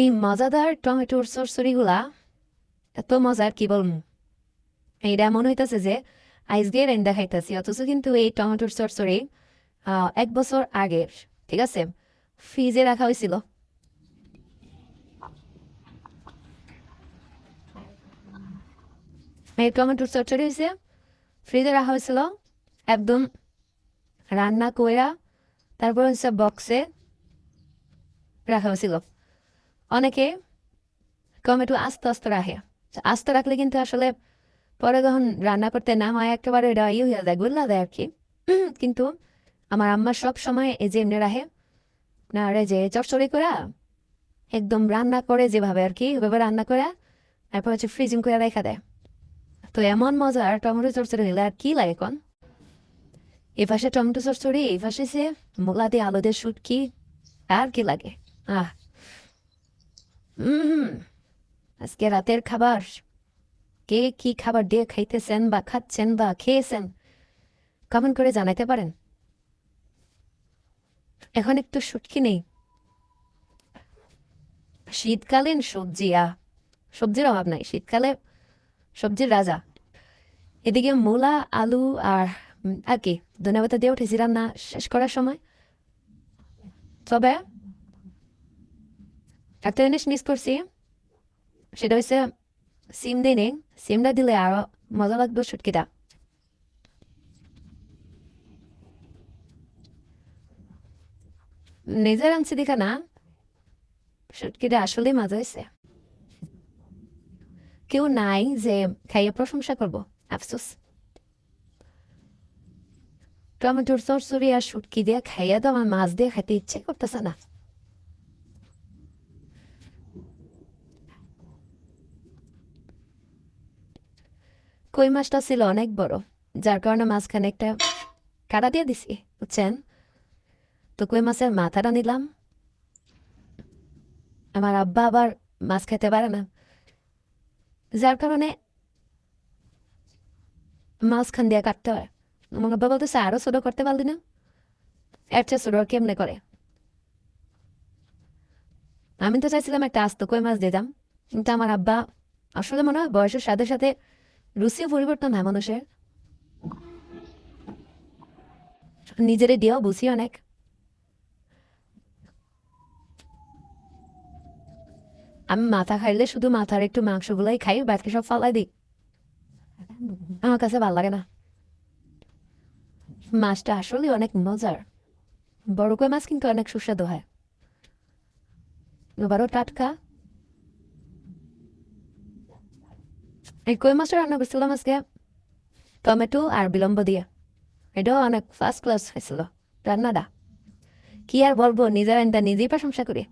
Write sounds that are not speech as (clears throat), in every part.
এই মজাদার টমেটোর সরসরিগুলা এত মজার, কি বলব এইটা মনে হইতেছে যে আইস দিয়ে রেন দেখাইতেছি অথচ কিন্তু এই টমেটোর সরসরি এক বছর আগের ঠিক আছে, ফ্রিজে রাখা হয়েছিল এই টমেটোর চচ্চড়ি হয়েছে ফ্রিজে রাখা হয়েছিল একদম রান্না কইরা, তারপর হচ্ছে বক্সে রাখা হয়েছিল অনেকে টমেটো আস্তে আস্তে রাখে। আস্তে রাখলে কিন্তু আসলে পরে যখন রান্না করতে না হয়, একেবারে এটা ইয়ে হয়ে যায়, গুল্লা দেয় আর কি (clears throat) কিন্তু আমার আম্মা সব সময় এই যে এমনি রাখে না রে যে চচ্চড়ি করা একদম রান্না করে যেভাবে আর কি ওইভাবে রান্না করে তারপর হচ্ছে ফ্রিজিং করে রেখা দেয়। তো এমন মজা আর টমেটো চচ্চড়ি হলে আর কি লাগে কোন? এ পাশে টমেটো চচ্চড়ি এই পাশে সে মোলা দিয়ে আলু দিয়ে শুটকি, আর কি লাগে? আহ হুম আজকে রাতের খাবার। কে কি খাবার দিয়ে খাইতেছেন বা খাচ্ছেন বা খেয়েছেন? কমেন্ট করে জানাইতে পারেন। এখন একটু শুটকি নেই। শীতকালীন সবজি আ সবজির অভাব নাই। শীতকালে সবজির রাজা। এদিকে মূলা, আলু আর আর কি? ধন্যবাদ দিয়ে উঠেছি রান্না শেষ করার সময়। তবে একটা জিনিস মিস করছি সেটা হচ্ছে সিম দিয়ে নেই সিমটা দিলে আরও মজা লাগবে শুটকিটা নিজের আনছি দেখা না শুটকিটা আসলে মজা হয়েছে কেউ নাই যে খাইয়ে প্রশংসা করব আফসোস টমেটোর সরসরি আর শুটকি দিয়ে খাইয়ে তো আমার মাছ দিয়ে খেতে ইচ্ছে করতেছে না কই মাছটা ছিল অনেক বড়, যার কারণে মাঝখানে একটা কাটা দিয়ে দিছি, বুঝছেন? তো কই মাছের মাথাটা নিলাম। আমার আব্বা আবার মাছ খেতে পারে না, যার কারণে মাঝখান দিয়ে কাটতে হয়। আমার আব্বা বলতেছে, আরও ছোট করতে পারলি না? এর চেয়ে ছোট কেমনে করে? আমি তো চাইছিলাম একটা আস্ত কই মাছ দিয়ে দিতাম কিন্তু আমার আব্বা আসলে মনে হয় বয়সের সাথে সাথে রুচিও পরিবর্তন হয়, মানুষের? নিজেরে দিয়েও বুঝি অনেক। আমি মাথা খাইলে শুধু মাথার একটু মাংসগুলাই খাই বাকি সব ফালাই দিই। আমার কাছে ভালো লাগে না। মাছটা আসলে অনেক মজার। বড় কই মাছ কিন্তু অনেক সুস্বাদু হয়। এবারও টাটকা। এই কই মাছটা রান্না করছিলাম আজকে টমেটো আর বিলম্ব দিয়ে। এটাও অনেক ফার্স্ট ক্লাস হয়েছিল। রান্নাটা। কি আর বলব, নিজের আইনটা নিজেই প্রশংসা করি।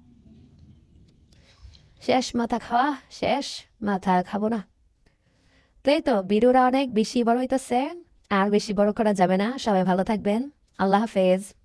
শেষ মাথা খাওয়া, শেষ মাথা খাব না। তো এই তো, ভিডিওটা অনেক বেশি বড় হইতেছে, আর বেশি বড় করা যাবে না। সবাই ভালো থাকবেন। আল্লাহ হাফেজ।